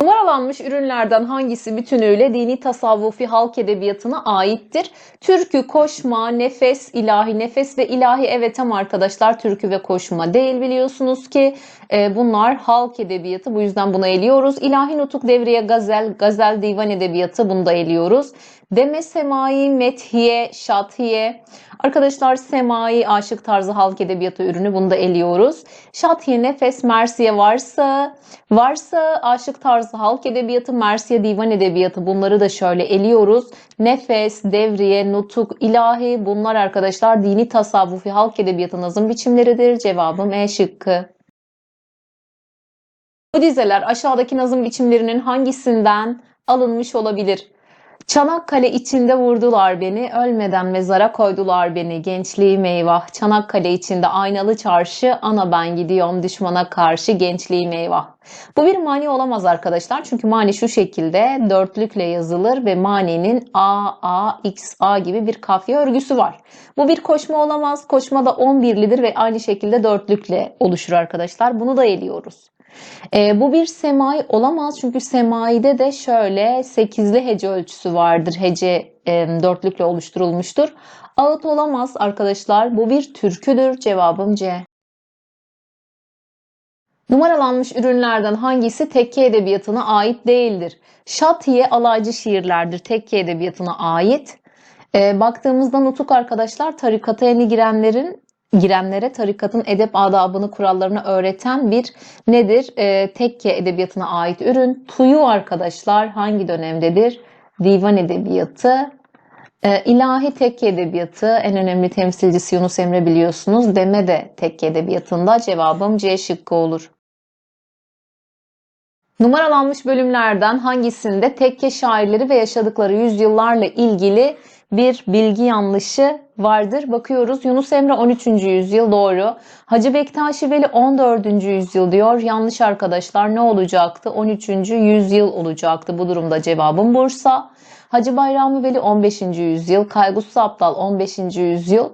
Numaralanmış ürünlerden hangisi bütünüyle dini tasavvufi halk edebiyatına aittir? Türkü, koşma, nefes, ilahi, nefes ve ilahi evet ama arkadaşlar türkü ve koşma değil biliyorsunuz ki bunlar halk edebiyatı bu yüzden bunu eliyoruz. İlahi nutuk devriye gazel, gazel divan edebiyatı bunu da eliyoruz. Deme semai, methiye, şatiye. Arkadaşlar semai, aşık tarzı halk edebiyatı ürünü bunu da eliyoruz. Şatiye, nefes, mersiye varsa, varsa aşık tarzı halk edebiyatı, mersiye divan edebiyatı bunları da şöyle eliyoruz. Nefes, devriye, nutuk, ilahi bunlar arkadaşlar dini tasavvufi halk edebiyatı nazım biçimleridir. Cevabım E şıkkı. Bu dizeler aşağıdaki nazım biçimlerinin hangisinden alınmış olabilir? Çanakkale içinde vurdular beni, ölmeden mezara koydular beni, gençliğim eyvah. Çanakkale içinde aynalı çarşı, ana ben gidiyorum düşmana karşı, gençliğim eyvah. Bu bir mani olamaz arkadaşlar çünkü mani şu şekilde dörtlükle yazılır ve maninin A, A, X, A gibi bir kafiye örgüsü var. Bu bir koşma olamaz, koşma da 11'lidir ve aynı şekilde dörtlükle oluşur arkadaşlar. Bunu da eliyoruz. E, bu bir semai olamaz çünkü semaide de şöyle 8'li hece ölçüsü vardır. Hece e, dörtlükle oluşturulmuştur. Ağıt olamaz arkadaşlar. Bu bir türküdür. Cevabım C. Numaralanmış ürünlerden hangisi tekke edebiyatına ait değildir? Şatiye alaycı şiirlerdir. Tekke edebiyatına ait. E, baktığımızda nutuk arkadaşlar tarikata yeni girenlerin girenlere tarikatın edep adabını, kurallarını öğreten bir nedir? E, tekke edebiyatına ait ürün. Tuyu arkadaşlar hangi dönemdedir? Divan edebiyatı. E, ilahi tekke edebiyatı en önemli temsilcisi Yunus Emre biliyorsunuz. Deme de tekke edebiyatında cevabım C şıkkı olur. Numaralanmış bölümlerden hangisinde tekke şairleri ve yaşadıkları yüzyıllarla ilgili bir bilgi yanlışı vardır. Bakıyoruz Yunus Emre 13. yüzyıl doğru. Hacı Bektaşi Veli 14. yüzyıl diyor. Yanlış arkadaşlar ne olacaktı? 13. yüzyıl olacaktı. Bu durumda cevabım Bursa. Hacı Bayramı Veli 15. yüzyıl. Kaygusuz Aptal 15. yüzyıl.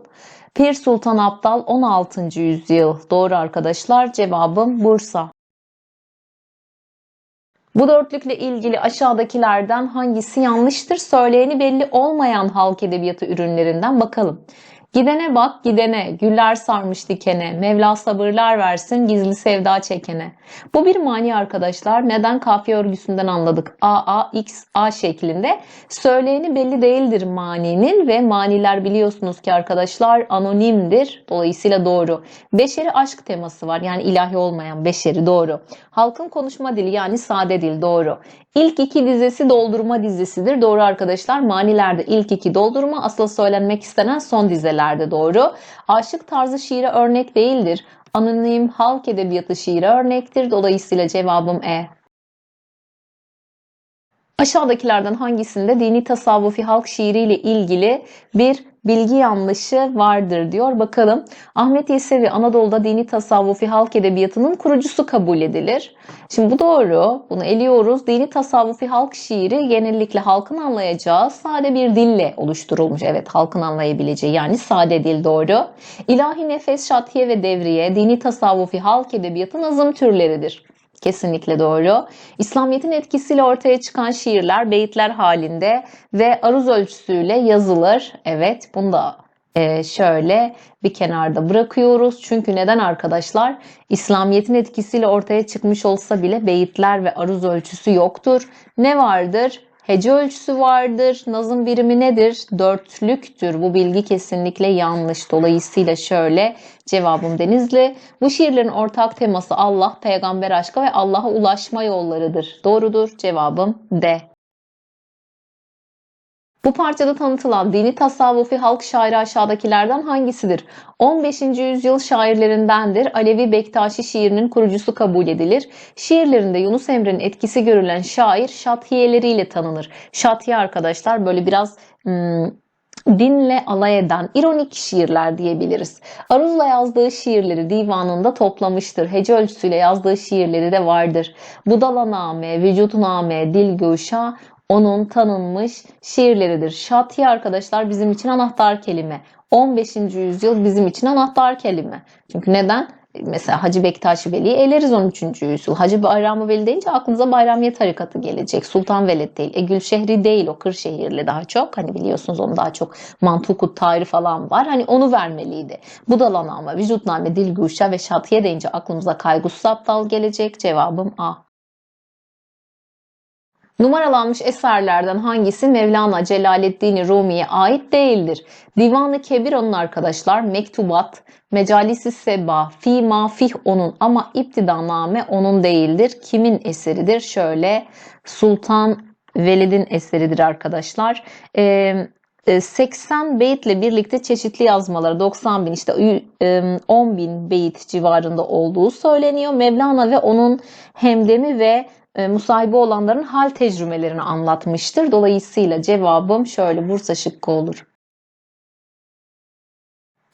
Pir Sultan Abdal 16. yüzyıl. Doğru arkadaşlar. Cevabım Bursa. Bu dörtlükle ilgili aşağıdakilerden hangisi yanlıştır? Söyleyeni belli olmayan halk edebiyatı ürünlerinden bakalım. Gidene bak gidene, güller sarmış dikene, Mevla sabırlar versin gizli sevda çekene. Bu bir mani arkadaşlar. Neden kafiye örgüsünden anladık? A, A, X, A şeklinde. Söyleyeni belli değildir maninin ve maniler biliyorsunuz ki arkadaşlar anonimdir. Dolayısıyla doğru. Beşeri aşk teması var. Yani ilahi olmayan beşeri doğru. Halkın konuşma dili yani sade dil doğru. İlk iki dizesi doldurma dizesidir. Doğru arkadaşlar. Manilerde ilk iki doldurma asıl söylenmek istenen son dizelerde doğru. Aşık tarzı şiire örnek değildir. Anonim halk edebiyatı şiire örnektir. Dolayısıyla cevabım E. Aşağıdakilerden hangisinde dini tasavvufi halk şiiriyle ilgili bir bilgi yanlışı vardır diyor. Bakalım Ahmet Yesevi Anadolu'da dini tasavvufi halk edebiyatının kurucusu kabul edilir. Şimdi bu doğru. Bunu eliyoruz. Dini tasavvufi halk şiiri genellikle halkın anlayacağı sade bir dille oluşturulmuş. Evet halkın anlayabileceği yani sade dil doğru. İlahi nefes, şatiye ve devriye dini tasavvufi halk edebiyatı nazım türleridir. Kesinlikle doğru. İslamiyet'in etkisiyle ortaya çıkan şiirler beyitler halinde ve aruz ölçüsüyle yazılır. Evet bunu da e, şöyle bir kenarda bırakıyoruz. Çünkü neden arkadaşlar? İslamiyet'in etkisiyle ortaya çıkmış olsa bile beyitler ve aruz ölçüsü yoktur. Ne vardır? Hece ölçüsü vardır. Nazım birimi nedir? Dörtlüktür. Bu bilgi kesinlikle yanlış. Dolayısıyla şöyle cevabım Denizli. Bu şiirlerin ortak teması Allah, peygamber aşkı ve Allah'a ulaşma yollarıdır. Doğrudur. Cevabım D. Bu parçada tanıtılan dini tasavvufi halk şairi aşağıdakilerden hangisidir? 15. yüzyıl şairlerindendir. Alevi Bektaşi şiirinin kurucusu kabul edilir. Şiirlerinde Yunus Emre'nin etkisi görülen şair şatiyeleriyle tanınır. Şatiye arkadaşlar böyle biraz hmm, dinle alay eden ironik şiirler diyebiliriz. Aruz'la yazdığı şiirleri divanında toplamıştır. Hece ölçüsüyle yazdığı şiirleri de vardır. Budalaname, Vücudname, Dilguşa onun tanınmış şiirleridir. Şatiye arkadaşlar bizim için anahtar kelime. 15. yüzyıl bizim için anahtar kelime. Çünkü neden? Mesela Hacı Bektaş Veli'yi eleriz 13. yüzyıl. Hacı Bayram Veli deyince aklınıza Bayramiye tarikatı gelecek. Sultan Veled değil. E Gülşehri değil o Kırşehirli daha çok. Hani biliyorsunuz onun daha çok Mantukut Tahiri falan var. Hani onu vermeliydi. Budalanama, vücutname, dilguşa ve şatiye deyince aklımıza kaygusuz aptal gelecek. Cevabım A. Numaralanmış eserlerden hangisi Mevlana Celaleddin Rumi'ye ait değildir? Divan-ı Kebir onun arkadaşlar, Mektubat, Mecalisi Seba, Fi Mafih onun ama İptidaname onun değildir. Kimin eseridir? Şöyle Sultan Velid'in eseridir arkadaşlar. Ee, 80 beyitle birlikte çeşitli yazmaları 90 bin işte 10 bin beyit civarında olduğu söyleniyor. Mevlana ve onun hemdemi ve e, musahibi olanların hal tecrübelerini anlatmıştır. Dolayısıyla cevabım şöyle Bursa şıkkı olur.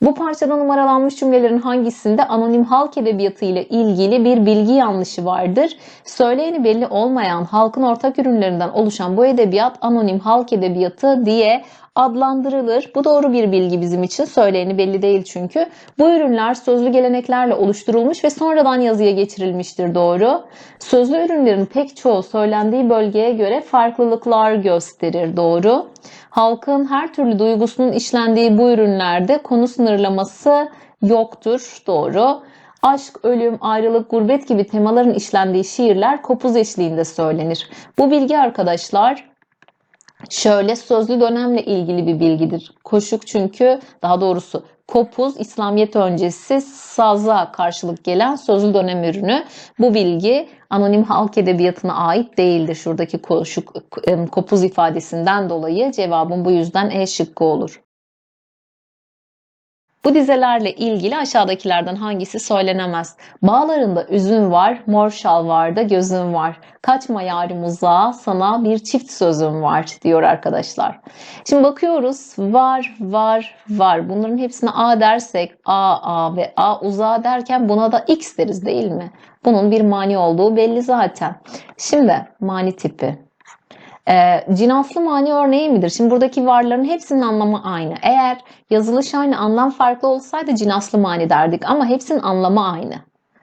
Bu parçada numaralanmış cümlelerin hangisinde anonim halk edebiyatı ile ilgili bir bilgi yanlışı vardır? Söyleyeni belli olmayan halkın ortak ürünlerinden oluşan bu edebiyat anonim halk edebiyatı diye adlandırılır. Bu doğru bir bilgi bizim için. Söyleyeni belli değil çünkü. Bu ürünler sözlü geleneklerle oluşturulmuş ve sonradan yazıya geçirilmiştir doğru. Sözlü ürünlerin pek çoğu söylendiği bölgeye göre farklılıklar gösterir doğru. Halkın her türlü duygusunun işlendiği bu ürünlerde konu sınırlaması yoktur doğru. Aşk, ölüm, ayrılık, gurbet gibi temaların işlendiği şiirler kopuz eşliğinde söylenir. Bu bilgi arkadaşlar şöyle sözlü dönemle ilgili bir bilgidir. Koşuk çünkü daha doğrusu kopuz İslamiyet öncesi saza karşılık gelen sözlü dönem ürünü. Bu bilgi anonim halk edebiyatına ait değildir. Şuradaki koşuk, kopuz ifadesinden dolayı cevabım bu yüzden E şıkkı olur. Bu dizelerle ilgili aşağıdakilerden hangisi söylenemez? Bağlarında üzüm var, mor şalvarda gözüm var. Kaçma yarim uzağa, sana bir çift sözüm var diyor arkadaşlar. Şimdi bakıyoruz var, var, var. Bunların hepsine A dersek A, A ve A uzağa derken buna da X deriz değil mi? Bunun bir mani olduğu belli zaten. Şimdi mani tipi. E, cinaslı mani örneği midir? Şimdi buradaki varların hepsinin anlamı aynı. Eğer yazılış aynı, anlam farklı olsaydı cinaslı mani derdik ama hepsinin anlamı aynı.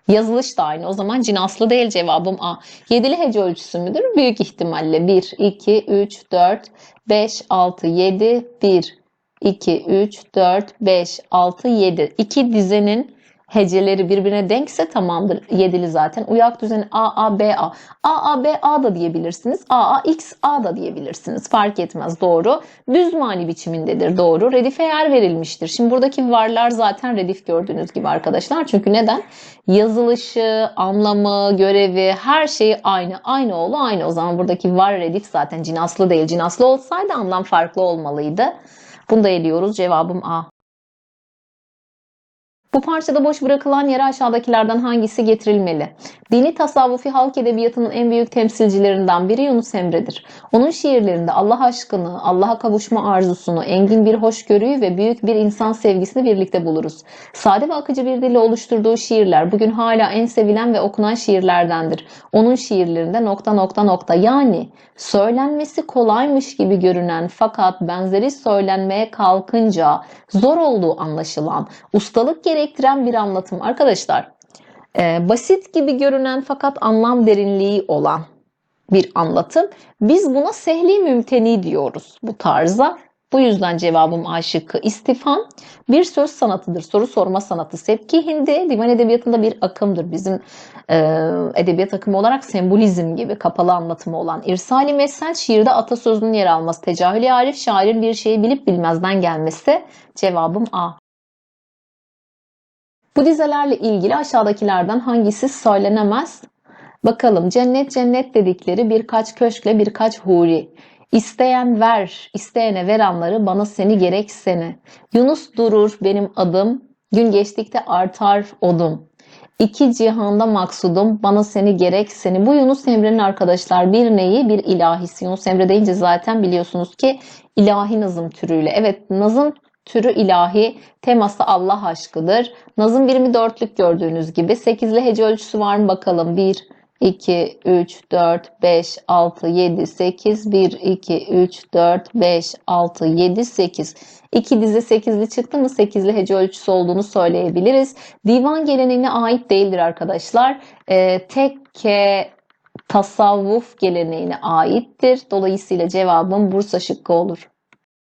Yazılış da aynı. O zaman cinaslı değil cevabım A. Yedili hece ölçüsü müdür? Büyük ihtimalle 1, 2, 3, 4, 5, 6, 7, 1, 2, 3, 4, 5, 6, 7. İki dizenin heceleri birbirine denkse tamamdır. Yedili zaten. Uyak düzeni A, A, B, A. A, A, B, A da diyebilirsiniz. A, A, X, A da diyebilirsiniz. Fark etmez. Doğru. Düz mani biçimindedir. Doğru. Redife yer verilmiştir. Şimdi buradaki varlar zaten redif gördüğünüz gibi arkadaşlar. Çünkü neden? Yazılışı, anlamı, görevi, her şeyi aynı. Aynı oğlu aynı. O zaman buradaki var redif zaten cinaslı değil. Cinaslı olsaydı anlam farklı olmalıydı. Bunu da eliyoruz. Cevabım A. Bu parçada boş bırakılan yere aşağıdakilerden hangisi getirilmeli? Dini tasavvufi halk edebiyatının en büyük temsilcilerinden biri Yunus Emre'dir. Onun şiirlerinde Allah aşkını, Allah'a kavuşma arzusunu, engin bir hoşgörüyü ve büyük bir insan sevgisini birlikte buluruz. Sade ve akıcı bir dille oluşturduğu şiirler bugün hala en sevilen ve okunan şiirlerdendir. Onun şiirlerinde nokta nokta nokta yani söylenmesi kolaymış gibi görünen fakat benzeri söylenmeye kalkınca zor olduğu anlaşılan, ustalık gerektiren bir anlatım. Arkadaşlar e, basit gibi görünen fakat anlam derinliği olan bir anlatım. Biz buna sehli mümteni diyoruz bu tarza. Bu yüzden cevabım A şıkkı istifam. Bir söz sanatıdır. Soru sorma sanatı. Sepki Hindi divan edebiyatında bir akımdır. Bizim e, edebiyat akımı olarak sembolizm gibi kapalı anlatımı olan. İrsali Mesel şiirde atasözünün yer alması. Tecahülü Arif şairin bir şeyi bilip bilmezden gelmesi. Cevabım A. Bu dizelerle ilgili aşağıdakilerden hangisi söylenemez? Bakalım cennet cennet dedikleri birkaç köşkle birkaç huri. İsteyen ver, isteyene ver anları bana seni gerek seni. Yunus durur benim adım, gün geçtikte artar odum. İki cihanda maksudum, bana seni gerek seni. Bu Yunus Emre'nin arkadaşlar bir neyi? Bir ilahisi. Yunus Emre deyince zaten biliyorsunuz ki ilahi nazım türüyle. Evet nazım türü ilahi, teması Allah aşkıdır. Nazım birimi dörtlük gördüğünüz gibi. Sekizli hece ölçüsü var mı bakalım? Bir, 2, 3, 4, 5, 6, 7, 8, 1, 2, 3, 4, 5, 6, 7, 8. İki dizi 8'li çıktı mı 8'li hece ölçüsü olduğunu söyleyebiliriz. Divan geleneğine ait değildir arkadaşlar. Ee, tekke tasavvuf geleneğine aittir. Dolayısıyla cevabım Bursa şıkkı olur.